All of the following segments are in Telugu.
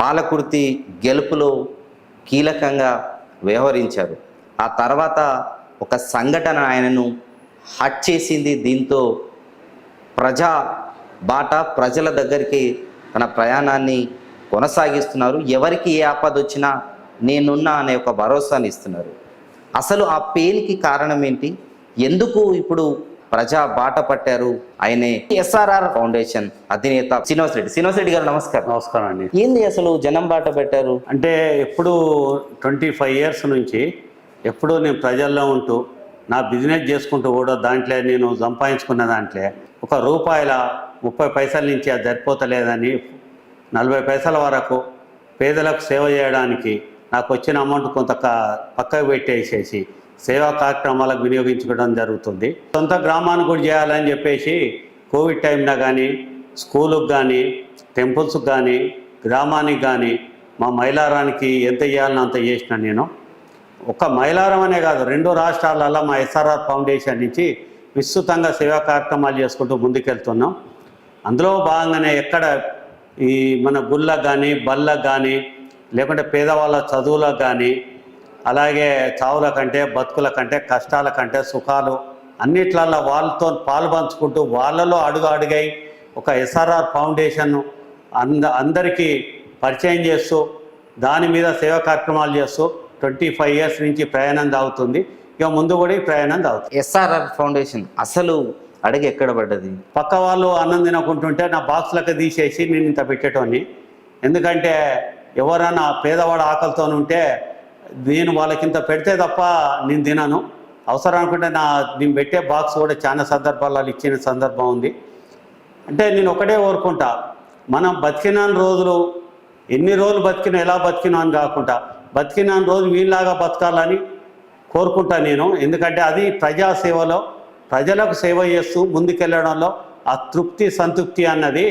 పాలకుర్తి గెలుపులో కీలకంగా వ్యవహరించారు. ఆ తర్వాత ఒక సంఘటన ఆయనను హట్ చేసింది దీంతో ప్రజా బాట ప్రజల దగ్గరికి తన ప్రయాణాన్ని కొనసాగిస్తున్నారు. ఎవరికి ఏ ఆపద వచ్చినా నేనున్నా అనే ఒక భరోసాని ఇస్తున్నారు. అసలు ఆ పెయిన్కి కారణం ఏంటి? ఎందుకు ఇప్పుడు ప్రజా బాట పట్టారు ఆయనే ఎస్ఆర్ఆర్ ఫౌండేషన్ అధినేత శ్రీనివాస్ రెడ్డి. శ్రీనివాస్ రెడ్డి గారు నమస్కారం. నమస్కారం అండి. ఏంది అసలు జనం బాట పెట్టారు? అంటే ఎప్పుడు ట్వంటీ ఫైవ్ ఇయర్స్ నుంచి ఎప్పుడూ నేను ప్రజల్లో ఉంటూ నా బిజినెస్ చేసుకుంటూ కూడా దాంట్లో నేను సంపాదించుకున్న దాంట్లో ఒక రూపాయల ముప్పై పైసల నుంచి అది సరిపోతలేదని నలభై పైసల వరకు పేదలకు సేవ చేయడానికి నాకు వచ్చిన అమౌంట్ కొంత పక్కకు పెట్టేసేసి సేవా కార్యక్రమాలకు వినియోగించుకోవడం జరుగుతుంది. సొంత గ్రామానికి కూడా చేయాలని చెప్పేసి కోవిడ్ టైంలో కానీ స్కూలుకు కానీ టెంపుల్స్కి కానీ గ్రామానికి కానీ మా మైలారానికి ఎంత చేయాలని అంత చేసిన నేను. ఒక్క మైలారం అనే కాదు రెండు రాష్ట్రాలలో మా ఎస్ఆర్ఆర్ ఫౌండేషన్ నుంచి విస్తృతంగా సేవా కార్యక్రమాలు చేసుకుంటూ ముందుకెళ్తున్నాం. అందులో భాగంగానే ఎక్కడ ఈ మన గుళ్ళకు కానీ బళ్ళకు కానీ లేకుంటే పేదవాళ్ళ చదువులకు కానీ అలాగే చావుల కంటే బతుకుల కంటే కష్టాల కంటే సుఖాలు అన్నిట్లల్లో వాళ్ళతో పాలు పంచుకుంటూ వాళ్ళలో అడుగు అడుగై ఒక ఎస్ఆర్ఆర్ ఫౌండేషన్ అంద అందరికీ పరిచయం చేస్తూ దాని మీద సేవా కార్యక్రమాలు చేస్తూ ట్వంటీ ఫైవ్ ఇయర్స్ నుంచి ప్రయాణం సాగుతుంది ఇక ముందు కూడా ఈ ప్రయాణం సాగుతుంది ఎస్ఆర్ఆర్ ఫౌండేషన్ అసలు అడుగు ఎక్కడ పడ్డది? పక్క వాళ్ళు అన్నం తినకుంటుంటే నా బాక్స్లకు తీసేసి నేను ఇంత పెట్టేటోని ఎందుకంటే ఎవరైనా పేదవాడు ఆకలితో ఉంటే నేను వాళ్ళకింత పెడితే తప్ప నేను తినను. అవసరం అనుకుంటే నా నేను పెట్టే బాక్స్ కూడా చాలా సందర్భాలలో ఇచ్చిన సందర్భం ఉంది. అంటే నేను ఒకటే కోరుకుంటా మనం బతికిన రోజులు ఎన్ని రోజులు బతికినా ఎలా బతికినా అని కాకుండా బతికిన రోజు వీళ్ళలాగా బతకాలని కోరుకుంటా నేను. ఎందుకంటే అది ప్రజాసేవలో ప్రజలకు సేవ చేస్తూ ముందుకెళ్ళడంలో ఆ తృప్తి సంతృప్తి అన్నది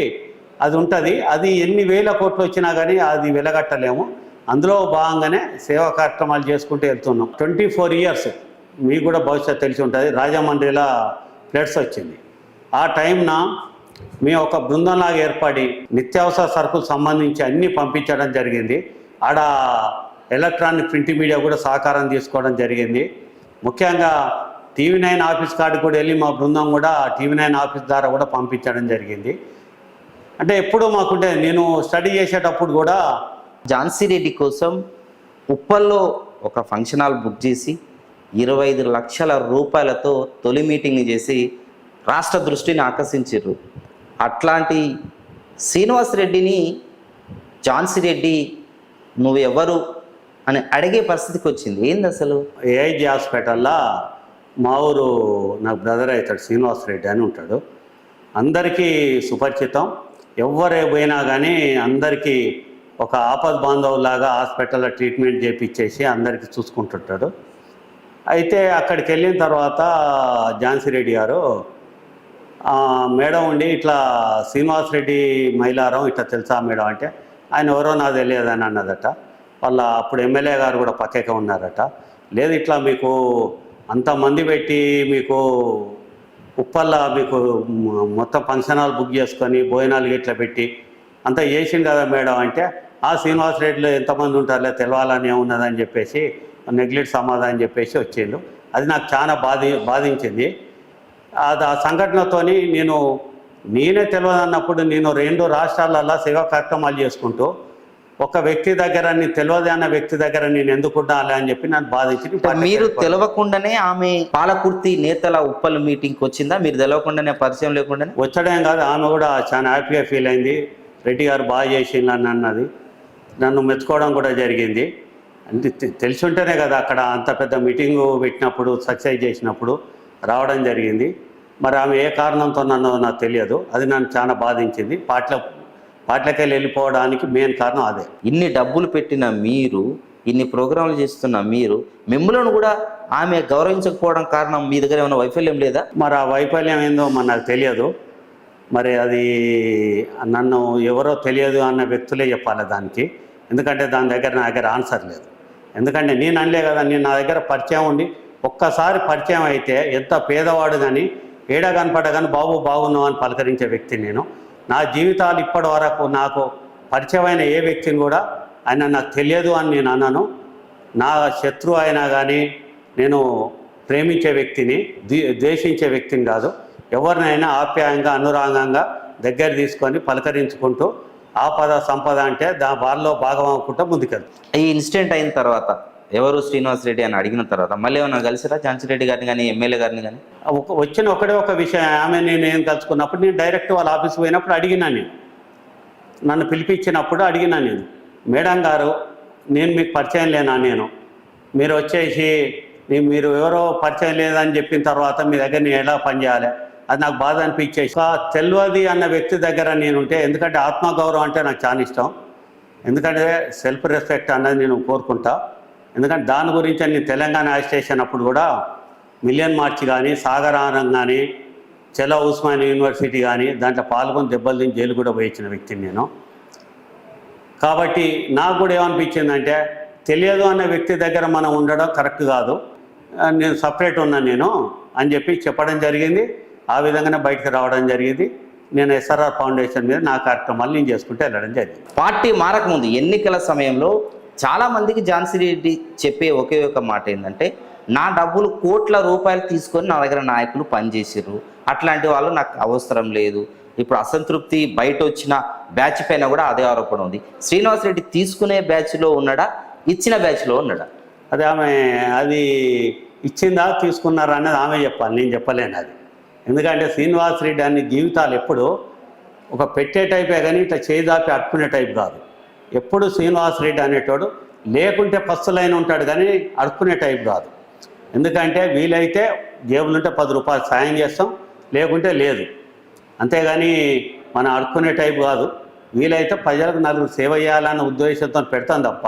అది ఉంటుంది. అది ఎన్ని వేల కోట్లు వచ్చినా కానీ అది వెలగట్టలేము. అందులో భాగంగానే సేవా కార్యక్రమాలు చేసుకుంటూ వెళ్తున్నాం. ట్వంటీ ఫోర్ ఇయర్స్ మీకు కూడా భవిష్యత్తు తెలిసి ఉంటుంది. రాజమండ్రిలో ఫ్లడ్స్ వచ్చింది. ఆ టైంన మేము ఒక బృందంలాగా ఏర్పడి నిత్యావసర సరుకులు సంబంధించి అన్నీ పంపించడం జరిగింది. ఆడ ఎలక్ట్రానిక్ ప్రింట్ మీడియా కూడా సహకారం తీసుకోవడం జరిగింది. ముఖ్యంగా టీవీ నైన్ ఆఫీస్ కాడికి కూడా వెళ్ళి మా బృందం కూడా టీవీ నైన్ ఆఫీస్ ద్వారా కూడా పంపించడం జరిగింది. అంటే ఎప్పుడూ మాకుంటే నేను స్టడీ చేసేటప్పుడు కూడా రెడ్డి కోసం ఉప్పల్లో ఒక ఫంక్షన్ హాల్ బుక్ చేసి ఇరవై ఐదు లక్షల రూపాయలతో తొలి మీటింగ్ చేసి రాష్ట్ర దృష్టిని ఆకర్షించారు అట్లాంటి శ్రీనివాస్ రెడ్డిని ఝాన్సీ రెడ్డి నువ్వెవరు అని అడిగే పరిస్థితికి వచ్చింది. ఏంది అసలు? ఏఐజీ హాస్పిటల్లో మా ఊరు నాకు బ్రదర్ అవుతాడు శ్రీనివాస్ రెడ్డి అని ఉంటాడు. అందరికీ సుపరిచితం. ఎవరే పోయినా కానీ అందరికీ ఒక ఆపద్ బాంధవులాగా హాస్పిటల్లో ట్రీట్మెంట్ చేపించేసి అందరికీ చూసుకుంటుంటాడు. అయితే అక్కడికి వెళ్ళిన తర్వాత ఝాన్సీ రెడ్డి గారు మేడం ఉండి ఇట్లా శ్రీనివాస్ రెడ్డి మైలారం ఇట్లా తెలుసా మేడం? అంటే ఆయన ఎవరో నాకు తెలియదని అన్నదట. వాళ్ళ అప్పుడు ఎమ్మెల్యే గారు కూడా పక్కకే ఉన్నారట. లేదు ఇట్లా మీకు అంతమంది పెట్టి మీకు ఉప్పల్లా మీకు మొత్తం ఫంక్షన్ హాల్ బుక్ చేసుకొని భోజనాలు ఇట్లా పెట్టి అంతా చేసింది కదా మేడం అంటే ఆ శ్రీనివాస్ రెడ్డిలో ఎంతమంది ఉంటారులే తెలవాలని ఏమున్నదని చెప్పేసి నెగ్లెక్ట్ సమాధానం చెప్పేసి వచ్చిండు. అది నాకు చాలా బాధి బాధించింది. అది ఆ సంఘటనతోని నేను నేనే తెలియదు అన్నప్పుడు నేను రెండు రాష్ట్రాలలో సేవా కార్యక్రమాలు చేసుకుంటూ ఒక వ్యక్తి దగ్గర నేను తెలియదు అన్న వ్యక్తి దగ్గర నేను ఎందుకు ఉండాలి అని చెప్పి నన్ను బాధించింది. మీరు తెలవకుండానే ఆమె పాలకుర్తి నేతల ఉప్పల్ మీటింగ్కి వచ్చిందా? మీరు తెలవకుండానే పరిచయం లేకుండానే? వచ్చడం కాదు ఆమె కూడా చాలా హ్యాపీగా ఫీల్ అయింది. రెడ్డి గారు బాగా చేసిండు అని అన్నది. నన్ను మెచ్చుకోవడం కూడా జరిగింది. అంటే తెలిసి ఉంటేనే కదా అక్కడ అంత పెద్ద మీటింగు పెట్టినప్పుడు సక్సెస్ చేసినప్పుడు రావడం జరిగింది. మరి ఆమె ఏ కారణంతో నన్ను నాకు తెలియదు. అది నన్ను చాలా బాధించింది. పాటల పాటలకెళ్ళి వెళ్ళిపోవడానికి మెయిన్ కారణం అదే. ఇన్ని డబ్బులు పెట్టిన మీరు ఇన్ని ప్రోగ్రాంలు చేస్తున్న మీరు మిమ్మల్ని కూడా ఆమె గౌరవించకపోవడం కారణం మీ దగ్గర ఏమైనా వైఫల్యం లేదా? మరి ఆ వైఫల్యం ఏందో మరి నాకు తెలియదు. మరి అది నన్ను ఎవరో తెలియదు అన్న వ్యక్తులే చెప్పాలి దానికి. ఎందుకంటే దాని దగ్గర నా దగ్గర ఆన్సర్ లేదు. ఎందుకంటే నేను అనలే కదా నేను నా దగ్గర పరిచయం ఉండి ఒక్కసారి పరిచయం అయితే ఎంత పేదవాడు కానీ ఏడా కనపడ కానీ బాబు బాగున్నావు అని పలకరించే వ్యక్తి నేను. నా జీవితాలు ఇప్పటి వరకు నాకు పరిచయమైన ఏ వ్యక్తిని కూడా ఆయన నాకు తెలియదు అని నేను అన్నాను నా శత్రువు అయినా కానీ నేను ప్రేమించే వ్యక్తిని ద్వేషించే వ్యక్తిని కాదు. ఎవరినైనా ఆప్యాయంగా అనురాగంగా దగ్గర తీసుకొని పలకరించుకుంటూ ఆపద సంపద అంటే దా వాళ్ళలో భాగం అవ్వకుండా ముందుకెళ్తాం. ఈ ఇన్సిడెంట్ అయిన తర్వాత ఎవరు శ్రీనివాస్ రెడ్డి అని అడిగిన తర్వాత మళ్ళీ ఏమన్నా కలిసిరా ఝాన్సీ రెడ్డి గారిని కానీ ఎమ్మెల్యే గారిని కానీ ఒక వచ్చిన ఒకటే ఒక విషయం. ఆమె నేను ఏం కలుసుకున్నప్పుడు నేను డైరెక్ట్ వాళ్ళ ఆఫీస్కి పోయినప్పుడు అడిగినా నేను. నన్ను పిలిపించినప్పుడు అడిగినా నేను. మేడం గారు నేను మీకు పరిచయం లేనా నేను? మీరు వచ్చేసి "నీ- మీరు ఎవరో పరిచయం లేదని చెప్పిన తర్వాత మీ దగ్గర నేను ఎలా పనిచేయాలి? అది నాకు బాధ అనిపించేసి ఒక తెలియదు అన్న వ్యక్తి దగ్గర నేను ఉంటే ఎందుకంటే ఆత్మగౌరవం అంటే నాకు చాలా ఇష్టం. ఎందుకంటే సెల్ఫ్ రెస్పెక్ట్ అన్నది నేను కోరుకుంటా. ఎందుకంటే దాని గురించి నేను తెలంగాణ స్టేషన్ అప్పుడు కూడా మిలియన్ మార్చ్ కానీ సాగరానం కానీ చెల ఉస్మాన్ యూనివర్సిటీ కానీ దాంట్లో పాల్గొని దెబ్బలు తిని జైలు కూడా పోయించిన వ్యక్తిని నేను. కాబట్టి నాకు కూడా ఏమనిపించిందంటే తెలియదు అన్న వ్యక్తి దగ్గర మనం ఉండడం కరెక్ట్ కాదు. నేను సపరేట్ ఉన్నాను నేను అని చెప్పి చెప్పడం జరిగింది. ఆ విధంగానే బయటకు రావడం జరిగింది. నేను ఎస్ఆర్ఆర్ ఫౌండేషన్ మీద నా కార్యక్రమాలు నేను చేసుకుంటూ వెళ్ళడం జరిగింది. పార్టీ మారకముందు ఎన్నికల సమయంలో చాలా మందికి ఝాన్సీ రెడ్డి చెప్పే ఒకే ఒక మాట ఏంటంటే నా డబ్బులు కోట్ల రూపాయలు తీసుకొని నా దగ్గర నాయకులు పనిచేసారు అట్లాంటి వాళ్ళు నాకు అవసరం లేదు. ఇప్పుడు అసంతృప్తి బయట వచ్చిన బ్యాచ్ పైన కూడా అదే ఆరోపణ ఉంది. శ్రీనివాస్ రెడ్డి తీసుకునే బ్యాచ్లో ఉన్నాడా? ఇచ్చిన బ్యాచ్లో ఉన్నాడా? అది ఆమె అది ఇచ్చిందా తీసుకున్నారా అనేది ఆమె చెప్పాలి. నేను చెప్పలేను అది. ఎందుకంటే శ్రీనివాస్ రెడ్డి అన్ని జీవితాలు ఎప్పుడు ఒక పెట్టే టైపే కానీ ఇట్లా చేదాపి దాపి అట్టుకునే టైప్ కాదు. ఎప్పుడు శ్రీనివాస్ రెడ్డి అనేటోడు లేకుంటే పస్తులైన ఉంటాడు కానీ అడుక్కునే టైప్ కాదు. ఎందుకంటే వీలైతే జేబులుంటే పది రూపాయలు సాయం చేస్తాం లేకుంటే లేదు. అంతేగాని మనం అడుక్కునే టైప్ కాదు. వీలైతే ప్రజలకు నలుగురు సేవ చేయాలన్న ఉద్దేశంతో పెడతాం తప్ప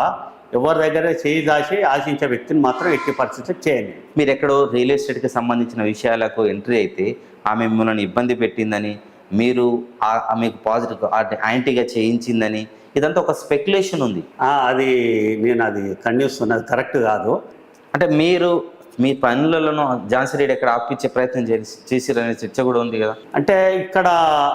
ఎవరి దగ్గర చేయి దాచి ఆశించే వ్యక్తిని మాత్రం ఎట్టి పరిస్థితి చేయండి మీరు ఎక్కడో రియల్ ఎస్టేట్కి సంబంధించిన విషయాలకు ఎంట్రీ అయితే ఆమె మిమ్మల్ని ఇబ్బంది పెట్టిందని మీరు ఆ- ఆమెకు పాజిటివ్ యాంటీగా చేయించిందని ఇదంతా ఒక స్పెక్యులేషన్ ఉంది. అది నేను అది ఖండిస్తున్నది కరెక్ట్ కాదు. అంటే మీరు మీ పనులలో ఝాన్సీ రెడ్డి ఎక్కడ ఆపించే ప్రయత్నం చేసి చేసిరనే చర్చ కూడా ఉంది కదా? అంటే ఇక్కడ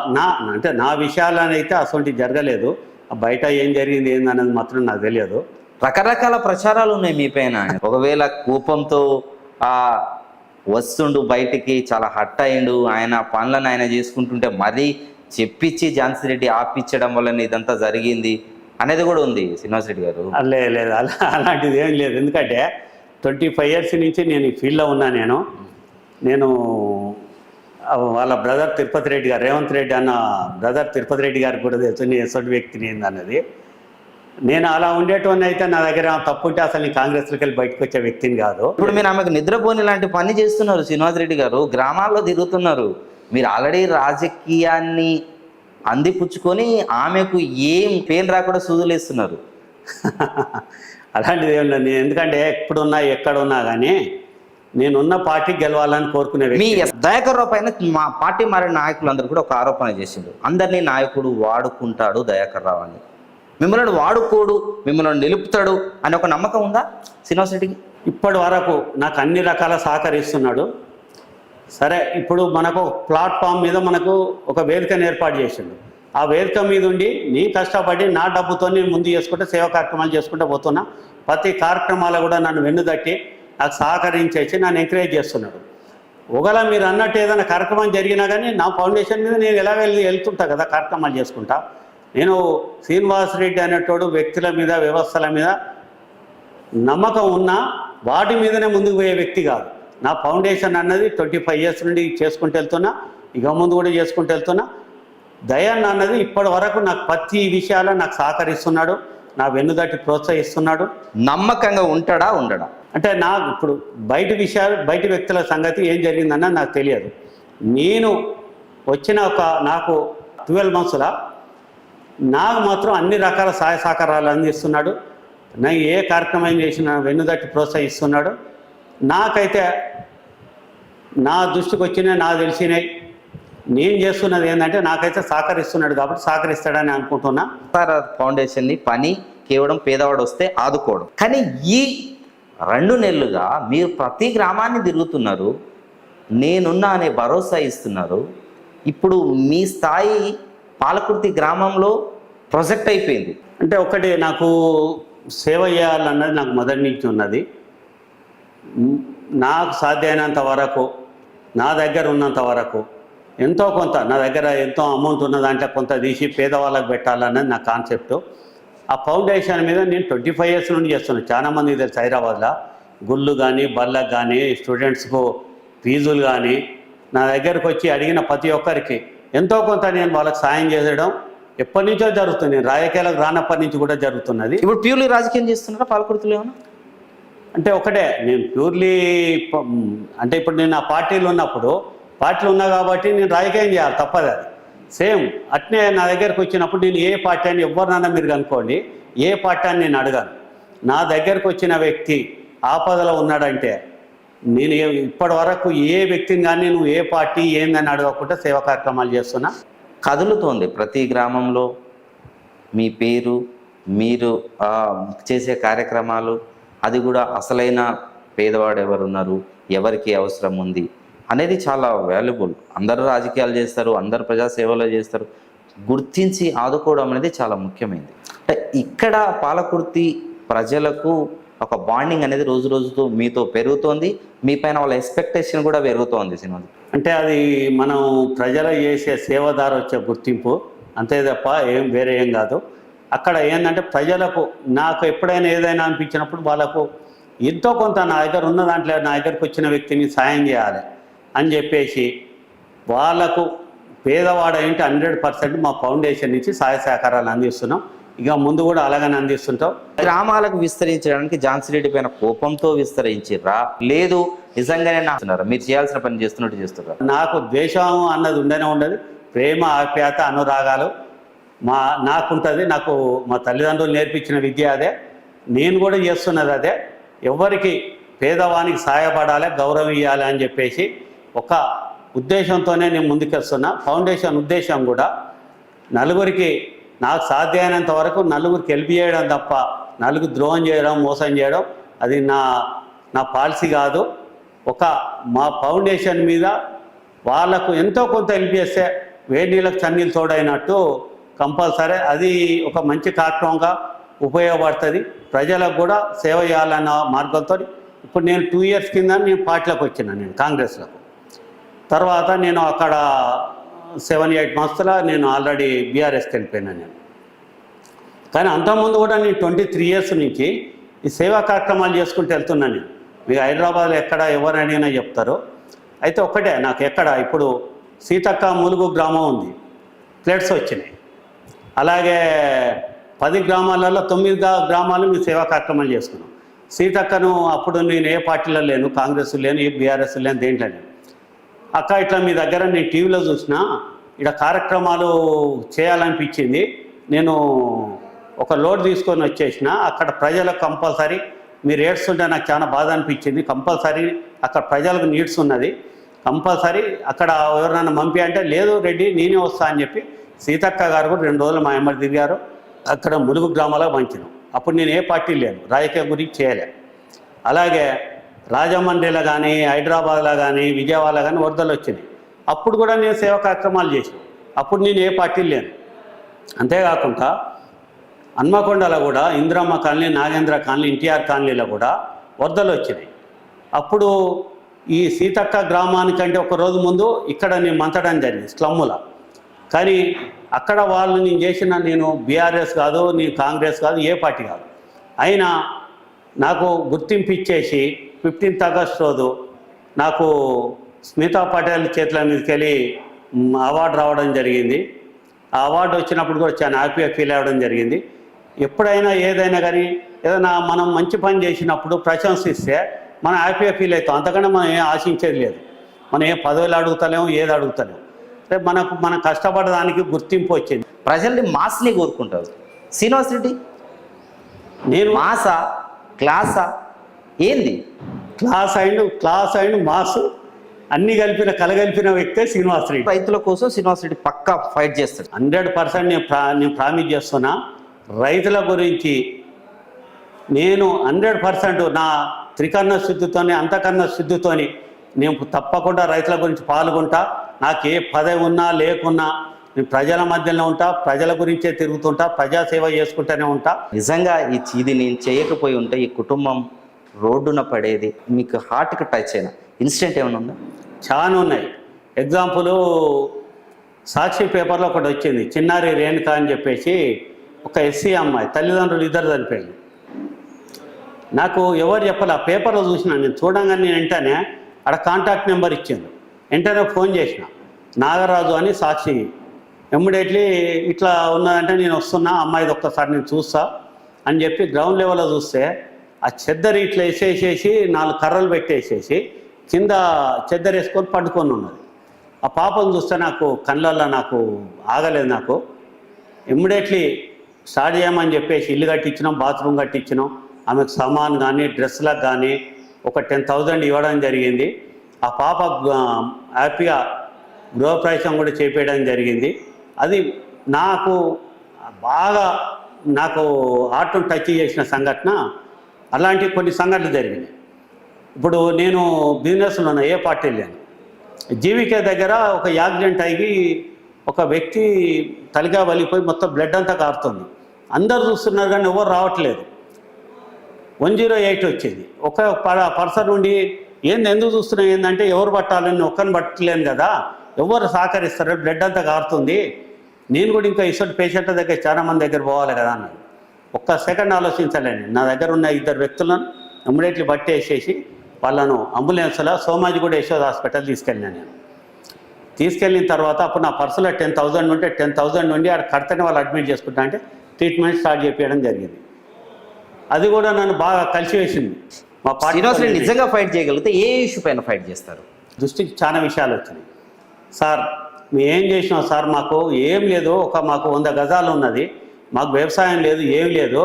నా అంటే నా విషయాలను అయితే అసలు జరగలేదు. బయట ఏం జరిగింది ఏందనేది మాత్రం నాకు తెలియదు. రకరకాల ప్రచారాలు ఉన్నాయి మీ పైన. ఒకవేళ కోపంతో ఆ వస్తుండు బయటికి చాలా హట్ అయిండు ఆయన పనులను ఆయన చేసుకుంటుంటే మరీ చెప్పించి ఝాన్సీ రెడ్డి ఆపించడం వల్ల ఇదంతా జరిగింది అనేది కూడా ఉంది శ్రీనివాస్ రెడ్డి గారు. లేదు లేదు. అలా అలాంటిది ఏం లేదు. ఎందుకంటే ట్వంటీ ఫైవ్ ఇయర్స్ నుంచి నేను ఈ ఫీల్డ్లో ఉన్నా నేను. నేను వాళ్ళ బ్రదర్ తిరుపతి రెడ్డి గారు రేవంత్ రెడ్డి అన్న బ్రదర్ తిరుపతి రెడ్డి గారు కూడా తెలుసు నేను వ్యక్తిని ఏందన్నది. నేను అలా ఉండేటోని అయితే నా దగ్గర ఏమైనా తప్పు ఉంటే అసలు నేను కాంగ్రెస్లోకి వెళ్ళి బయటకు వచ్చే వ్యక్తిని కాదు. ఇప్పుడు మీరు ఆమెకు నిద్రపోని లాంటి పని చేస్తున్నారు శ్రీనివాస్ రెడ్డి గారు గ్రామాల్లో తిరుగుతున్నారు. మీరు ఆల్రెడీ రాజకీయాన్ని అందిపుచ్చుకొని ఆమెకు ఏం పెయిన్ రాకుండా సూదులేస్తున్నారు అలాంటిది ఏం లేదు. నేను ఎందుకంటే ఎప్పుడున్నా ఎక్కడున్నా కానీ నేనున్న పార్టీ గెలవాలని కోరుకునే మీ దయాకర్ రావు పైన మా పార్టీ మారిన నాయకులందరూ కూడా ఒక ఆరోపణ చేసిండు అందరినీ నాయకుడు వాడుకుంటాడు దయాకర్ రావు అని. మిమ్మల్ని వాడుకోడు మిమ్మల్ని నిలుపుతాడు అని ఒక నమ్మకం ఉందా? శ్రీనివాస్ రెడ్డికి? ఇప్పటి వరకు నాకు అన్ని రకాల సహకరిస్తున్నాడు. సరే ఇప్పుడు మనకు ప్లాట్ఫామ్ మీద మనకు ఒక వేదికను ఏర్పాటు చేసిండు. ఆ వేదిక మీద ఉండి నీ కష్టపడి నా డబ్బుతో నేను ముందు చేసుకుంటే సేవా కార్యక్రమాలు చేసుకుంటూ పోతున్నా. ప్రతి కార్యక్రమాలు కూడా నన్ను వెన్నుదట్టి నాకు సహకరించేసి నన్ను ఎంకరేజ్ చేస్తున్నాడు. ఒకవేళ మీరు అన్నట్టు ఏదైనా కార్యక్రమం జరిగినా కానీ నా ఫౌండేషన్ మీద నేను ఎలా వెళ్ళి వెళ్తుంటా కదా కార్యక్రమాలు చేసుకుంటా. నేను శ్రీనివాస్ రెడ్డి అనేటోడు వ్యక్తుల మీద వ్యవస్థల మీద నమ్మకం ఉన్నా వాటి మీదనే ముందుకు పోయే వ్యక్తి కాదు. నా ఫౌండేషన్ అన్నది ట్వంటీ ఫైవ్ ఇయర్స్ నుండి చేసుకుంటూ వెళ్తున్నా ఇక ముందు కూడా చేసుకుంటూ వెళ్తున్నా. దయాన్ అన్నది ఇప్పటి వరకు నాకు ప్రతి విషయాల్లో నాకు సహకరిస్తున్నాడు నా వెన్నుదట్టి ప్రోత్సహిస్తున్నాడు. నమ్మకంగా ఉంటాడా ఉండడా? అంటే నాకు ఇప్పుడు బయట విషయాలు బయట వ్యక్తుల సంగతి ఏం జరిగిందన్న నాకు తెలియదు. నేను వచ్చిన ఒక నాకు ట్వెల్వ్ మంత్స్లా నాకు మాత్రం అన్ని రకాల సహాయ సహకారాలు అందిస్తున్నాడు. నేను ఏ కార్యక్రమం చేసినా వెన్నుదట్టి ప్రోత్సహిస్తున్నాడు. నాకైతే నా దృష్టికి వచ్చినాయి నాకు తెలిసినాయి నేను చేస్తున్నది ఏంటంటే నాకైతే సహకరిస్తున్నాడు కాబట్టి సహకరిస్తాడని అనుకుంటున్నా. ఫౌండేషన్ని పని కేవలం పేదవాడు వస్తే ఆదుకోవడం కానీ ఈ రెండు నెలలుగా మీరు ప్రతి గ్రామాన్ని తిరుగుతున్నారు. నేనున్నా అనే భరోసా ఇస్తున్నారు. ఇప్పుడు మీ స్థాయి పాలకుర్తి గ్రామంలో ప్రొజెక్ట్ అయిపోయింది. అంటే ఒకటి నాకు సేవ చేయాలన్నది నాకు మొదటి నుంచి ఉన్నది. నాకు సాధ్యమైనంత వరకు నా దగ్గర ఉన్నంత వరకు ఎంతో కొంత నా దగ్గర ఎంతో అమౌంట్ ఉన్న దాంట్లో కొంత తీసి పేదవాళ్ళకి పెట్టాలన్నది నా కాన్సెప్ట్ ఆ ఫౌండేషన్ మీద నేను ట్వంటీ ఫైవ్ ఇయర్స్ నుండి చేస్తున్నాను చాలా మంది తెలుసు హైదరాబాద్లో గుళ్ళు కానీ బళ్ళకు కానీ స్టూడెంట్స్కు ఫీజులు కానీ. నా దగ్గరకు వచ్చి అడిగిన ప్రతి ఒక్కరికి ఎంతో కొంత నేను వాళ్ళకి సాయం చేసడం ఎప్పటి నుంచో జరుగుతుంది. నేను రాజకీయాలకు రానప్పటి నుంచి కూడా జరుగుతున్నది. ఇప్పుడు ప్యూర్లీ రాజకీయం చేస్తున్నారా పాలకుర్తిలో ఏమన్నా అంటే ఒకటే నేను ప్యూర్లీ అంటే ఇప్పుడు నేను ఆ పార్టీలో ఉన్నప్పుడు పార్టీలో ఉన్నా కాబట్టి నేను రాజకీయం చేయాలి తప్పదు అది. సేమ్ అట్నే నా దగ్గరకు వచ్చినప్పుడు నేను ఏ పార్టీ అని ఎవరినన్నా మీరు కనుక్కోండి ఏ పార్టీ అని నేను అడగాను. నా దగ్గరకు వచ్చిన వ్యక్తి ఆపదలో ఉన్నాడంటే నేను ఇప్పటి వరకు ఏ వ్యక్తిని కానీ నువ్వు ఏ పార్టీ ఏందని అడగకుండా సేవా కార్యక్రమాలు చేస్తున్నా? కదులుతోంది ప్రతి గ్రామంలో. మీ పేరు మీరు చేసే కార్యక్రమాలు అది కూడా అసలైన పేదవాడు ఎవరున్నారు ఎవరికి అవసరం ఉంది అనేది చాలా వాల్యుబుల్ అందరూ రాజకీయాలు చేస్తారు అందరు ప్రజాసేవలు చేస్తారు. గుర్తించి ఆదుకోవడం అనేది చాలా ముఖ్యమైనది. అంటే ఇక్కడ పాలకుర్తి ప్రజలకు ఒక బాండింగ్ అనేది రోజు రోజుతో మీతో పెరుగుతోంది. మీ పైన వాళ్ళ ఎక్స్పెక్టేషన్ కూడా పెరుగుతోంది సినిమా అంటే అది మనం ప్రజలు చేసే సేవ వచ్చే గుర్తింపు. అంతే తప్ప ఏం వేరే ఏం కాదు. అక్కడ ఏంటంటే ప్రజలకు నాకు ఎప్పుడైనా ఏదైనా అనిపించినప్పుడు వాళ్ళకు ఎంతో కొంత నా దగ్గర ఉన్న దాంట్లో నా దగ్గరకు వచ్చిన వ్యక్తిని సాయం చేయాలి అని చెప్పేసి వాళ్ళకు పేదవాడ ఏంటి హండ్రెడ్ పర్సెంట్ మా ఫౌండేషన్ నుంచి సహాయ సహకారాలు అందిస్తున్నాం. ఇక ముందు కూడా అలాగనే అందిస్తుంటాం గ్రామాలకు విస్తరించడానికి ఝాన్సీ రెడ్డి పైన కోపంతో విస్తరించిర్రా? లేదు నిజంగానే నాస్తున్నారా మీరు చేయాల్సిన పని చేస్తున్నట్టు చేస్తున్నారా నాకు ద్వేషం అన్నది ఉండనే ఉండదు. ప్రేమ ఆప్యాయత అనురాగాలు మా నాకుంటుంది. నాకు మా తల్లిదండ్రులు నేర్పించిన విద్య అదే. నేను కూడా చేస్తున్నది అదే. ఎవరికి పేదవానికి సహాయపడాలి గౌరవం ఇవ్వాలి అని చెప్పేసి ఒక ఉద్దేశంతోనే నేను ముందుకొస్తున్నా. ఫౌండేషన్ ఉద్దేశం కూడా నలుగురికి నాకు సాధ్యమైనంత వరకు నలుగురికి హెల్ప్ చేయడం తప్ప నలుగురు ద్రోహం చేయడం మోసం చేయడం అది నా నా పాలసీ కాదు. ఒక మా ఫౌండేషన్ మీద వాళ్ళకు ఎంతో కొంత హెల్ప్ చేస్తే వేడి నీళ్ళకు చన్నీళ్ళు తోడైనట్టు కంపల్సరీ అది ఒక మంచి కార్యక్రమంగా ఉపయోగపడుతుంది. ప్రజలకు కూడా సేవ చేయాలన్న మార్గంతో ఇప్పుడు నేను టూ ఇయర్స్ కింద నేను పార్టీలోకి వచ్చిన నేను కాంగ్రెస్లోకి. తర్వాత నేను అక్కడ సెవెన్ ఎయిట్ మంత్స్లో నేను ఆల్రెడీ బీఆర్ఎస్కి వెళ్ళిపోయినాను నేను. కానీ అంతకుముందు కూడా నేను ట్వంటీ త్రీ ఇయర్స్ నుంచి ఈ సేవా కార్యక్రమాలు చేసుకుంటూ వెళ్తున్నాను నేను. మీకు హైదరాబాద్లో ఎక్కడ ఎవరైనా చెప్తారు. అయితే ఒక్కటే నాకు ఎక్కడ ఇప్పుడు సీతక్క ములుగు గ్రామం ఉంది. ప్లేట్స్ వచ్చినాయి. అలాగే పది గ్రామాలలో తొమ్మిది గ్రామాలు మేము సేవా కార్యక్రమాలు చేసుకున్నాం. సీతక్కను అప్పుడు నేను ఏ పార్టీలో లేను కాంగ్రెస్ లేను ఏ బీఆర్ఎస్ లేను దేంట్లో లేను. అక్క ఇట్లా మీ దగ్గర నేను టీవీలో చూసిన ఇక్కడ కార్యక్రమాలు చేయాలనిపించింది. నేను ఒక లోడ్ తీసుకొని వచ్చేసిన. అక్కడ ప్రజలకు కంపల్సరీ మీరు ఏడ్స్తుంటే నాకు చాలా బాధ అనిపించింది. కంపల్సరీ అక్కడ ప్రజలకు నీడ్స్ ఉన్నది. కంపల్సరీ అక్కడ ఎవరినైనా పంపి అంటే లేదు రెడ్డి నేనే వస్తా అని చెప్పి సీతక్క గారు కూడా రెండు రోజులు మా ఎమ్మడి తిరిగారు. అక్కడ ములుగు గ్రామాలకు పంచినాం. అప్పుడు నేను ఏ పార్టీ లేను. రాజకీయ గురించి చేయలే. అలాగే రాజమండ్రిలో కానీ హైదరాబాద్లో కానీ విజయవాడలో కానీ వరదలు వచ్చినాయి. అప్పుడు కూడా నేను సేవా కార్యక్రమాలు చేసాను. అప్పుడు నేను ఏ పార్టీ లేను. అంతేకాకుండా హన్మకొండలో కూడా ఇంద్రమ్మ కాలనీ నాగేంద్ర కాలనీ ఎన్టీఆర్ కాలనీలో కూడా వరదలు వచ్చినాయి. అప్పుడు ఈ సీతక్క గ్రామానికంటే ఒక రోజు ముందు ఇక్కడ నేను మంతడం జరిగింది స్లమ్ముల. కానీ అక్కడ వాళ్ళు నేను చేసిన నేను బీఆర్ఎస్ కాదు నేను కాంగ్రెస్ కాదు ఏ పార్టీ కాదు. అయినా నాకు గుర్తింపు ఇచ్చేసి ఫిఫ్టీన్త్ ఆగస్ట్ రోజు నాకు స్మితా పటేల్ చేతుల మీదకి వెళ్ళి అవార్డు రావడం జరిగింది. ఆ అవార్డు వచ్చినప్పుడు కూడా చాలా హ్యాపీగా ఫీల్ అవ్వడం జరిగింది. ఎప్పుడైనా ఏదైనా కానీ ఏదైనా మనం మంచి పని చేసినప్పుడు ప్రశంసిస్తే మనం హ్యాపీగా ఫీల్ అవుతాం. అంతకన్నా మనం ఏం ఆశించేది లేదు. మనం ఏ పదవులు అడుగుతలేము ఏది అడుగుతలేము రేపు మనకు మనం కష్టపడడానికి గుర్తింపు వచ్చింది. ప్రజల్ని మాస్ని కోరుకుంటారు శ్రీనివాస్ రెడ్డి? నేను మాసా? క్లాసా? ఏంది? Class and class and mass అన్ని కలిపిన కలగలిపిన వ్యక్తే శ్రీనివాస్ రెడ్డి. రైతుల కోసం శ్రీనివాస్ రెడ్డి పక్కా ఫైట్ చేస్తాడు. హండ్రెడ్ పర్సెంట్ నేను ప్రా నేను ప్రామిస్ చేస్తున్నా రైతుల గురించి నేను హండ్రెడ్ పర్సెంట్ నా త్రికర్ణ శుద్ధితోని అంతకర్ణ శుద్ధితోని నేను తప్పకుండా రైతుల గురించి పాల్గొంటా. నాకు ఏ పదవి ఉన్నా లేకున్నా నేను ప్రజల మధ్యలో ఉంటా ప్రజల గురించే తిరుగుతుంటా ప్రజాసేవ చేసుకుంటూనే ఉంటా. నిజంగా ఈ ఇది నేను చేయకపోయి ఉంటే ఈ కుటుంబం రోడ్డున పడేది మీకు హార్ట్కి టచ్ అయిన. ఇన్సిడెంట్ ఏమైనా ఉందా? చాలా ఉన్నాయి. ఎగ్జాంపుల్ సాక్షి పేపర్లో ఒకటి వచ్చింది. చిన్నారి రేణుక అని చెప్పేసి ఒక ఎస్సీ అమ్మాయి తల్లిదండ్రులు ఇద్దరు చనిపోయింది నాకు ఎవరు చెప్పాలి? ఆ పేపర్లో చూసిన నేను చూడంగానే నేను వెంటనే ఆడ కాంటాక్ట్ నెంబర్ ఇచ్చిండు వెంటనే ఫోన్ చేసిన. నాగరాజు అని సాక్షి. ఇమ్మీడియట్లీ ఇట్లా ఉన్నదంటే నేను వస్తున్నా అమ్మాయిది ఒక్కసారి నేను చూస్తా అని చెప్పి గ్రౌండ్ లెవెల్లో చూస్తే ఆ చెద్దరు ఇట్లా వేసేసేసి నాలుగు కర్రలు పెట్టేసేసి కింద చెద్దరు వేసుకొని పడుకొని ఉన్నది. ఆ పాపను చూస్తే నాకు కళ్ళల్లో నాకు ఆగలేదు నాకు. ఇమ్మీడియట్లీ స్టార్ట్ చేయమని చెప్పేసి ఇల్లు కట్టించినాం బాత్రూమ్ కట్టించినాం. ఆమెకు సామాన్ కానీ డ్రెస్లకు కానీ ఒక టెన్ థౌజండ్ ఇవ్వడం జరిగింది. ఆ పాప హ్యాపీగా గృహప్రవేశం కూడా చేపేయడం జరిగింది. అది నాకు బాగా నాకు హార్ట్ను టచ్ చేసిన సంఘటన అలాంటి కొన్ని సంఘటనలు జరిగినాయి. ఇప్పుడు నేను బిజినెస్లో ఉన్న ఏ పార్టీ లేను. జీవికే దగ్గర ఒక యాక్సిడెంట్ అయ్యి ఒక వ్యక్తి తలిగా వలిపోయి మొత్తం బ్లడ్ అంతా కారుతుంది. అందరు చూస్తున్నారు కానీ ఎవరు రావట్లేదు. వన్ జీరో ఎయిట్ వచ్చేది. ఒక పర్సన్ నుండి ఏంది ఎందుకు చూస్తున్నా ఏంటంటే ఎవరు పట్టాలని ఒక్కరిని పట్టలేను కదా ఎవరు సహకరిస్తారు బ్లడ్ అంతా కారుతుంది. నేను కూడా ఇంకా ఇటువంటి పేషెంట్ల దగ్గర చాలా మంది దగ్గర పోవాలి కదా అన్నాడు. ఒక్క సెకండ్ ఆలోచించలేండి నా దగ్గర ఉన్న ఇద్దరు వ్యక్తులను ఇమ్మీడియట్లీ పట్టేసేసి వాళ్ళను అంబులెన్స్లో సోమాజిగూడ యశోద హాస్పిటల్ తీసుకెళ్ళినా నేను. తీసుకెళ్ళిన తర్వాత అప్పుడు నా పర్సులో టెన్ థౌజండ్ ఉంటే టెన్ థౌజండ్ నుండి ఆడ కడితేనే వాళ్ళు అడ్మిట్ చేసుకుంటా అంటే ట్రీట్మెంట్ స్టార్ట్ చేపించడం జరిగింది. అది కూడా నన్ను బాగా కలిసి వేసింది మా పార్టీ నిజంగా ఫైట్ చేయగలిగితే ఏ ఇష్యూ పైన ఫైట్ చేస్తారు? దృష్టికి చాలా విషయాలు వచ్చినాయి. సార్ మేము ఏం చేసినాం సార్ మాకు? ఏం లేదు. ఒక మాకు వంద గజాలు ఉన్నది. మాకు వ్యవసాయం లేదు ఏం లేదు.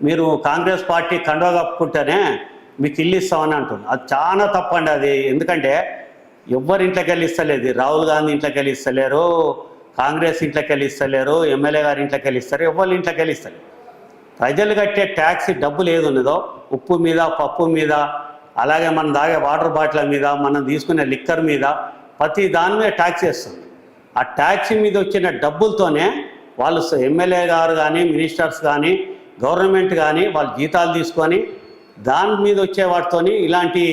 మీరు కాంగ్రెస్ పార్టీ కండువా కప్పుకుంటేనే మీకు ఇల్లు ఇస్తామని అంటుంది అది చాలా తప్పండి అది. ఎందుకంటే ఎవ్వరి ఇంట్లోకి వెళ్ళి ఇస్తలేదు. రాహుల్ గాంధీ ఇంట్లోకి వెళ్ళి ఇస్తలేరు కాంగ్రెస్ ఇంట్లోకి వెళ్ళి ఇస్తలేరు ఎమ్మెల్యే గారి ఇంట్లోకి వెళ్ళి ఇస్తారు ఎవరి ఇంట్లోకి వెళ్ళి ఇస్తలేరు ప్రజలు కట్టే ట్యాక్స్ డబ్బులు ఏది ఉన్నదో ఉప్పు మీద పప్పు మీద అలాగే మనం తాగే వాటర్ బాటిల్ మీద మనం తీసుకునే లిక్కర్ మీద ప్రతి దాని మీద ట్యాక్స్ వేస్తుంది ఆ ట్యాక్స్ మీద వచ్చిన డబ్బులతోనే వాళ్ళు ఎమ్మెల్యే గారు కానీ మినిస్టర్స్ కానీ గవర్నమెంట్ కానీ వాళ్ళు జీతాలు తీసుకొని దాని మీద వచ్చే వాటితోని ఇలాంటి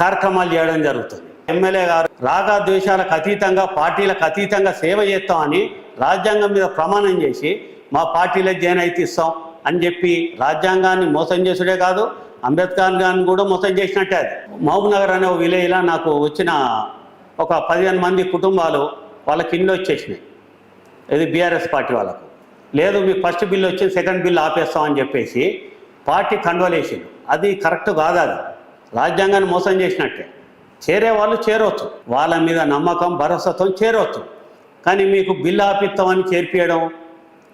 కార్యక్రమాలు చేయడం జరుగుతుంది. ఎమ్మెల్యే గారు రాగా ద్వేషాలకు అతీతంగా పార్టీలకు అతీతంగా సేవ చేస్తామని రాజ్యాంగం మీద ప్రమాణం చేసి మా పార్టీలో జాయిన్ అయితే ఇస్తాం అని చెప్పి రాజ్యాంగాన్ని మోసం చేసుడే కాదు అంబేద్కర్ గారిని కూడా మోసం చేసినట్టే అది. మహబూబ్ నగర్ అనే ఒక విలేజ్లో నాకు వచ్చిన ఒక పదిహేను మంది కుటుంబాలు వాళ్ళకి ఇల్లు వచ్చేసినాయి. ఇది బీఆర్ఎస్ పార్టీ వాళ్ళకు. లేదు మీకు ఫస్ట్ బిల్ వచ్చింది సెకండ్ బిల్ ఆపేస్తామని చెప్పేసి పార్టీ కండవలేసింది అది కరెక్ట్ కాదు అది. రాజ్యాంగాన్ని మోసం చేసినట్టే. చేరే వాళ్ళు చేరవచ్చు వాళ్ళ మీద నమ్మకం భరోసాతో చేరవచ్చు కానీ మీకు బిల్లు ఆపిస్తామని చేర్పియడం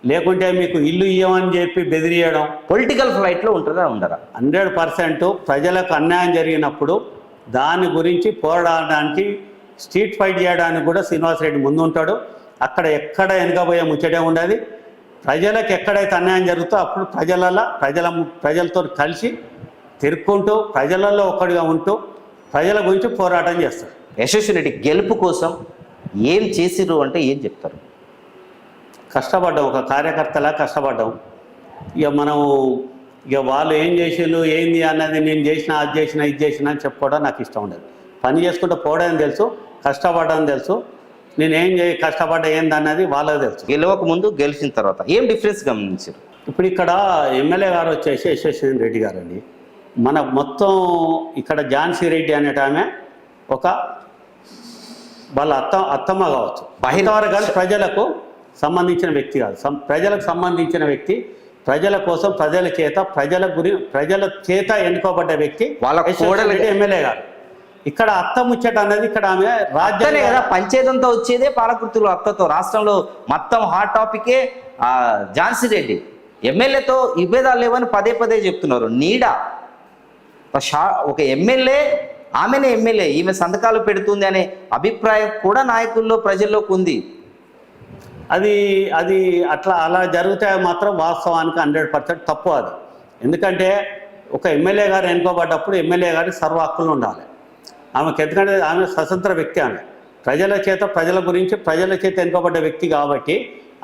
లేకుంటే మీకు ఇల్లు ఇవ్వమని చెప్పి బెదిరియడం పొలిటికల్ ఫ్లైట్లో ఉంటుందా ఉండరా హండ్రెడ్ పర్సెంట్ ప్రజలకు అన్యాయం జరిగినప్పుడు దాని గురించి పోరాడడానికి స్ట్రీట్ ఫైట్ చేయడానికి కూడా శ్రీనివాసరెడ్డి ముందు ఉంటాడు అక్కడ ఎక్కడ వెనకబోయే ముచ్చటే ఉండదు. ప్రజలకు ఎక్కడైతే అన్యాయం జరుగుతో అప్పుడు ప్రజలలో ప్రజల ప్రజలతో కలిసి తిరుక్కుంటూ ప్రజలలో ఒక్కడిగా ఉంటూ ప్రజల గురించి పోరాటం చేస్తాడు యశస్వి రెడ్డి గెలుపు కోసం ఏం చేసిర్రు అంటే ఏం చెప్తారు? కష్టపడ్డాం ఒక కార్యకర్తలా కష్టపడ్డాం. ఇక మనం ఇక వాళ్ళు ఏం చేసిండ్రు ఏంది అన్నది నేను చేసిన అది చేసిన ఇది చేసిన అని చెప్పుకోవడం నాకు ఇష్టం ఉండదు. పని చేసుకుంటూ పోవడం తెలుసు కష్టపడడం తెలుసు. నేను ఏం చేయ కష్టపడ్డా ఏంది అన్నది వాళ్ళకి తెలుసు. గెలవక ముందు గెలిచిన తర్వాత ఏం డిఫరెన్స్ గమనించారు? ఇప్పుడు ఇక్కడ ఎమ్మెల్యే గారు వచ్చేసి యశస్విని రెడ్డి గారు అండి మన మొత్తం ఇక్కడ ఝాన్సీ రెడ్డి అనేట ఆమె ఒక వాళ్ళ అత్త అత్తమ్మ కావచ్చు. బహిర్- ఇంతవరకు కానీ ప్రజలకు సంబంధించిన వ్యక్తి కాదు. ప్రజలకు సంబంధించిన వ్యక్తి ప్రజల కోసం ప్రజల చేత ప్రజల గురి ప్రజల చేత ఎన్నుకోబడ్డ వ్యక్తి వాళ్ళ ఎమ్మెల్యే గారు. ఇక్కడ అత్త ముచ్చట అనేది ఇక్కడ ఆమె రాజ్యాంగ కదా పంచాయతంతో వచ్చేదే పాలకృతులు అత్తతో. రాష్ట్రంలో మొత్తం హాట్ టాపికే ఆ, ఝాన్సీ రెడ్డి. ఎమ్మెల్యేతో విభేదాలు లేవని పదే పదే చెప్తున్నారు. నీడ. ఒక ఎమ్మెల్యే ఆమెనే ఎమ్మెల్యే. ఈమె సంతకాలు పెడుతుంది అనే అభిప్రాయం కూడా నాయకుల్లో ప్రజల్లోకి ఉంది. అది అది అట్లా అలా జరిగితే మాత్రం వాస్తవానికి హండ్రెడ్ పర్సెంట్ తప్పు అది. ఎందుకంటే ఒక ఎమ్మెల్యే గారు ఎన్నుకోబడ్డప్పుడు ఎమ్మెల్యే గారికి సర్వ హక్కులు ఉండాలి. ఆమెకు ఎందుకంటే ఆమె స్వతంత్ర వ్యక్తి ఆమె. ప్రజల చేత ప్రజల గురించి ప్రజల చేత ఎన్నుకోబడ్డ వ్యక్తి కాబట్టి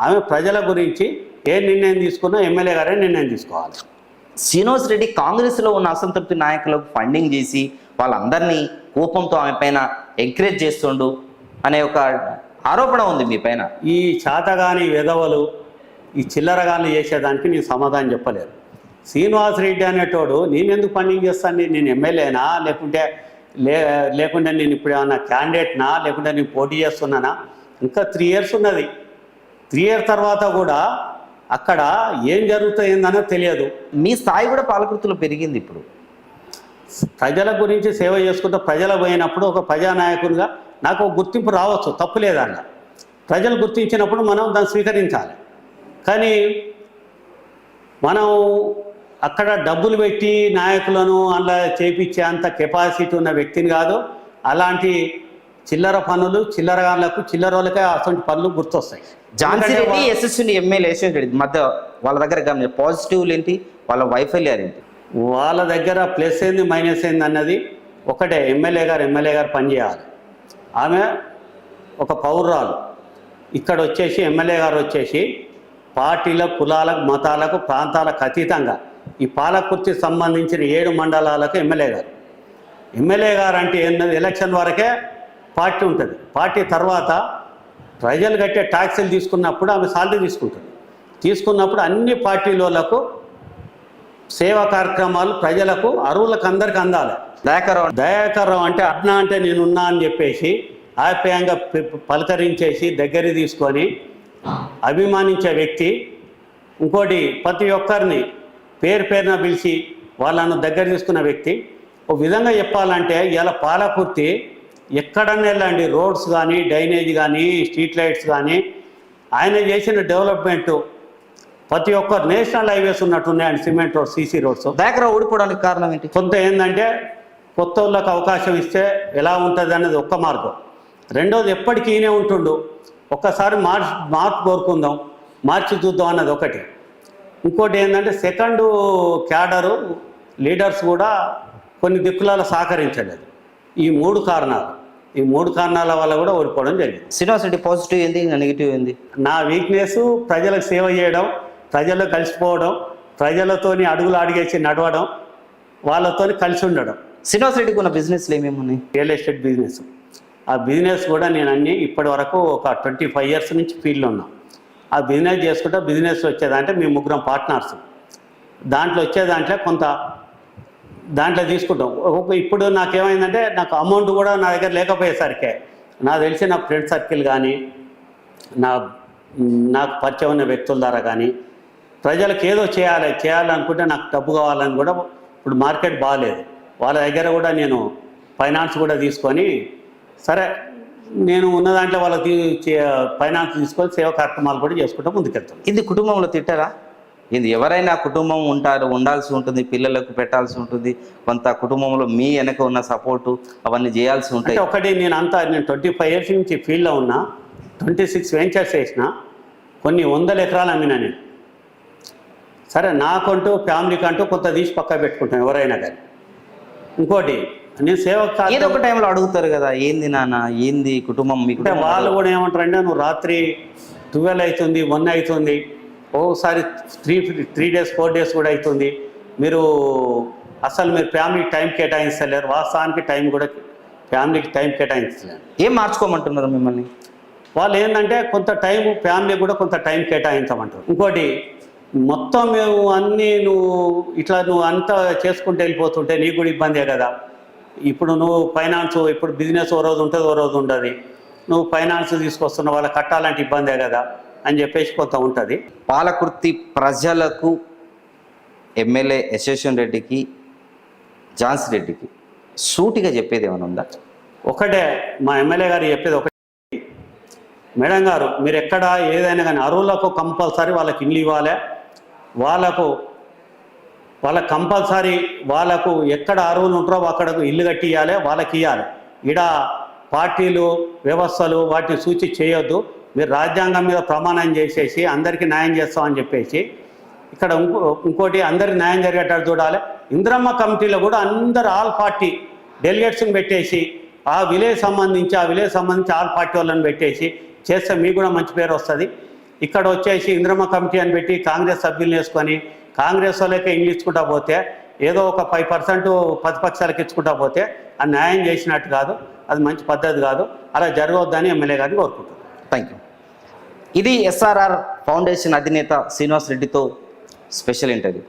ఆమె ప్రజల గురించి ఏ నిర్ణయం తీసుకున్నా ఎమ్మెల్యే గారే నిర్ణయం తీసుకోవాలి. శ్రీనివాస్ రెడ్డి కాంగ్రెస్లో ఉన్న అసంతృప్తి నాయకులకు ఫండింగ్ చేసి వాళ్ళందరినీ కోపంతో ఆమె పైన ఎంకరేజ్ చేస్తుండు అనే ఒక ఆరోపణ ఉంది మీ పైన. ఈ చేతగాని విధవలు ఈ చిల్లరగాన్ని చేసేదానికి నేను సమాధానం చెప్పలేను. శ్రీనివాస్ రెడ్డి అనేటోడు నేను ఎందుకు ఫండింగ్ చేస్తాను? నేను ఎమ్మెల్యేనా? లేకుంటే లే లేకుంటే నేను ఇప్పుడు ఏమన్నా క్యాండిడేట్నా? లేకుంటే నేను పోటీ చేస్తున్నానా? ఇంకా త్రీ ఇయర్స్ ఉన్నది. త్రీ ఇయర్స్ తర్వాత కూడా అక్కడ ఏం జరుగుతుందన్నో తెలియదు. మీ స్థాయి కూడా పాలకృతిలో పెరిగింది ఇప్పుడు. ప్రజల గురించి సేవ చేసుకుంటూ ప్రజలు పోయినప్పుడు ఒక ప్రజానాయకునిగా నాకు ఒక గుర్తింపు రావచ్చు. తప్పు లేదన్న. ప్రజలు గుర్తించినప్పుడు మనం దాన్ని స్వీకరించాలి. కానీ మనం అక్కడ డబ్బులు పెట్టి నాయకులను అలా చేపించే అంత కెపాసిటీ ఉన్న వ్యక్తిని కాదు. అలాంటి చిల్లర పనులు చిల్లరగాళ్ళకు చిల్లర వాళ్ళకే అటువంటి పనులు గుర్తొస్తాయి. ఝాన్సీ రెడ్డి యశస్విని ఎమ్మెల్యే యశస్వి రెడ్డి. మధ్య వాళ్ళ దగ్గర గమని పాజిటివ్లు ఏంటి? వాళ్ళ వైఫల్యాలు ఏంటి వాళ్ళ దగ్గర ప్లస్ ఏంది మైనస్ ఏంది అన్నది ఒకటే ఎమ్మెల్యే గారు ఎమ్మెల్యే గారు పనిచేయాలి ఆమె ఒక పౌరురాలు. ఇక్కడ వచ్చేసి ఎమ్మెల్యే గారు వచ్చేసి పార్టీల కులాలకు మతాలకు ప్రాంతాలకు అతీతంగా ఈ పాలకుర్తికి సంబంధించిన ఏడు మండలాలకు ఎమ్మెల్యే గారు. ఎమ్మెల్యే గారు అంటే ఏంటంటే ఎలక్షన్ వరకే పార్టీ ఉంటుంది. పార్టీ తర్వాత ప్రజలు కట్టే ట్యాక్సీలు తీసుకున్నప్పుడు ఆమె సాలరీ తీసుకుంటుంది. తీసుకున్నప్పుడు అన్ని పార్టీలకు సేవా కార్యక్రమాలు ప్రజలకు అరువులకు అందరికి అందాలి. దయాకర్ దయాకరం అంటే అట్నా అంటే నేనున్నా అని చెప్పేసి ఆప్యాయంగా పలకరించేసి దగ్గర తీసుకొని అభిమానించే వ్యక్తి. ఇంకోటి ప్రతి ఒక్కరిని పేరు పేరున పిలిచి వాళ్ళను దగ్గర తీసుకున్న వ్యక్తి ఒక విధంగా చెప్పాలంటే ఇలా పాలకుర్తి ఎక్కడన్నా వెళ్ళండి రోడ్స్ కానీ డ్రైనేజ్ కానీ స్ట్రీట్ లైట్స్ కానీ ఆయన చేసిన డెవలప్మెంట్ ప్రతి ఒక్క national highways ఉన్నట్టున్నాయండి cement roads CC roads. Dayakar ఓడిపోవడానికి కారణం ఏంటి? కొంత ఏంటంటే కొత్త వాళ్ళకి అవకాశం ఇస్తే ఎలా ఉంటుంది అనేది ఒక్క మార్గం. రెండోది ఎప్పటికీ ఈయనే ఉంటుండు. ఒక్కసారి మార్చి మార్పు కోరుకుందాం మార్చి చూద్దాం అన్నది ఒకటి. ఇంకోటి ఏంటంటే సెకండ్ క్యాడరు లీడర్స్ కూడా కొన్ని దిక్కులలో సహకరించలేదు. ఈ మూడు కారణాలు. ఈ మూడు కారణాల వల్ల కూడా ఓడిపోవడం జరిగింది. శ్రీనివాస్ రెడ్డి పాజిటివ్ ఏంది నెగిటివ్ ఏంది? నా వీక్నెస్ ప్రజలకు సేవ చేయడం ప్రజల్లో కలిసిపోవడం ప్రజలతోని అడుగులు అడిగేసి నడవడం వాళ్ళతోని కలిసి ఉండడం. శ్రీనివాస్ రెడ్డికి ఉన్న బిజినెస్లు ఏమేమి ఉన్నాయి? రియల్ ఎస్టేట్ బిజినెస్ ఆ బిజినెస్ కూడా నేను అన్ని ఇప్పటి వరకు ఒక ట్వంటీ ఫైవ్ ఇయర్స్ నుంచి ఫీల్డ్లో ఉన్నా. ఆ బిజినెస్ చేసుకుంటే బిజినెస్ వచ్చేదంటే మేము ముగ్గురం పార్ట్నర్స్ దాంట్లో వచ్చే దాంట్లో కొంత దాంట్లో తీసుకుంటాం. ఇప్పుడు ఇప్పుడు నాకేమైందంటే నాకు అమౌంట్ కూడా నా దగ్గర లేకపోయేసరికే. నాకు తెలిసి నా ఫ్రెండ్ సర్కిల్ కానీ నా నాకు పరిచయం ఉన్న వ్యక్తుల ద్వారా కానీ ప్రజలకు ఏదో చేయాలి చేయాలనుకుంటే నాకు డబ్బు కావాలని కూడా ఇప్పుడు మార్కెట్ బాగాలేదు వాళ్ళ దగ్గర కూడా నేను ఫైనాన్స్ కూడా తీసుకొని సరే నేను ఉన్న దాంట్లో వాళ్ళకి ఫైనాన్స్ తీసుకొని సేవా కార్యక్రమాలు కూడా చేసుకుంటూ ముందుకెళ్తాను ఇది కుటుంబంలో తిట్టారా? ఇది ఎవరైనా కుటుంబం ఉంటారు ఉండాల్సి ఉంటుంది పిల్లలకు పెట్టాల్సి ఉంటుంది కొంత కుటుంబంలో మీ వెనక ఉన్న సపోర్టు అవన్నీ చేయాల్సి ఉంటాయి. ఒకటి నేను అంతా నేను ట్వంటీ ఫైవ్ ఇయర్స్ నుంచి ఫీల్డ్లో ఉన్నా ట్వంటీ సిక్స్ వెంచర్స్ వేసిన కొన్ని వందల ఎకరాలు అమ్మినా నేను. సరే నాకంటూ ఫ్యామిలీకి అంటూ కొంత తీసి పక్క పెట్టుకుంటాను ఎవరైనా కానీ. ఇంకోటి నేను సేవ ఏదో ఒక టైంలో అడుగుతారు కదా ఏంది నాన్న ఏంది కుటుంబం మీ అంటే కుటుంబం వాళ్ళు కూడా ఏమంటారంటే నువ్వు రాత్రి ట్వెల్వ్ అవుతుంది వన్ అవుతుంది ఓసారి three three days four days కూడా అవుతుంది మీరు అసలు మీరు ఫ్యామిలీకి టైం కేటాయిస్తలేరు వాస్తవానికి టైం కూడా ఫ్యామిలీకి టైం కేటాయించలేరు. ఏం మార్చుకోమంటున్నారు మిమ్మల్ని? వాళ్ళు ఏంటంటే కొంత టైం ఫ్యామిలీ కూడా కొంత టైం కేటాయించమంటారు. ఇంకోటి మొత్తం మేము అన్నీ నువ్వు ఇట్లా నువ్వు అంతా చేసుకుంటూ వెళ్ళిపోతుంటే నీకు కూడా ఇబ్బందే కదా. ఇప్పుడు నువ్వు ఫైనాన్స్ ఇప్పుడు బిజినెస్ ఓ రోజు ఉంటుంది ఓ రోజు ఉండదు. నువ్వు ఫైనాన్స్ తీసుకొస్తున్న వాళ్ళకి కట్టాలంటే ఇబ్బందే కదా? అని చెప్పేసి కొంత ఉంటుంది. పాలకుర్తి ప్రజలకు ఎమ్మెల్యే యశస్వన్ రెడ్డికి ఝాన్సీ రెడ్డికి సూటిగా చెప్పేది ఏమైనా ఉందా? ఒకటే మా ఎమ్మెల్యే గారు చెప్పేది ఒకటి. మేడం గారు మీరు ఎక్కడ ఏదైనా కానీ అరువులకు కంపల్సరీ వాళ్ళకి ఇల్లు ఇవ్వాలి. వాళ్ళకు వాళ్ళ కంపల్సరీ వాళ్ళకు ఎక్కడ అరువులు ఉంటారో అక్కడకు ఇల్లు కట్టి ఇవ్వాలి వాళ్ళకి ఇవ్వాలి ఈడ పార్టీలు వ్యవస్థలు వాటిని సూచి చేయొద్దు. మీరు రాజ్యాంగం మీద ప్రమాణం చేసేసి అందరికీ న్యాయం చేస్తామని చెప్పేసి ఇక్కడ ఇంకో ఇంకోటి అందరికి న్యాయం జరిగేటట్టు చూడాలి. ఇంద్రమ్మ కమిటీలో కూడా అందరు ఆల్ పార్టీ డెలిగేట్స్ని పెట్టేసి ఆ విలేజ్ సంబంధించి ఆ విలేజ్ సంబంధించి ఆల్ పార్టీ వాళ్ళని పెట్టేసి చేస్తే మీకు కూడా మంచి పేరు వస్తుంది. ఇక్కడ వచ్చేసి ఇంద్రమ్మ కమిటీ అని పెట్టి కాంగ్రెస్ సభ్యులు వేసుకొని కాంగ్రెస్ వాళ్ళకే ఇల్లు ఇచ్చుకుంటా పోతే ఏదో ఒక ఫైవ్ పర్సెంట్ ప్రతిపక్షాలకు ఇచ్చుకుంటా పోతే అది న్యాయం చేసినట్టు కాదు అది మంచి పద్ధతి కాదు అలా జరగవద్దని ఎమ్మెల్యే గారిని కోరుకుంటున్నాను. థ్యాంక్ యూ ఇది ఎస్ఆర్ఆర్ ఫౌండేషన్ అధినేత శ్రీనివాస్ రెడ్డితో స్పెషల్ ఇంటర్వ్యూ.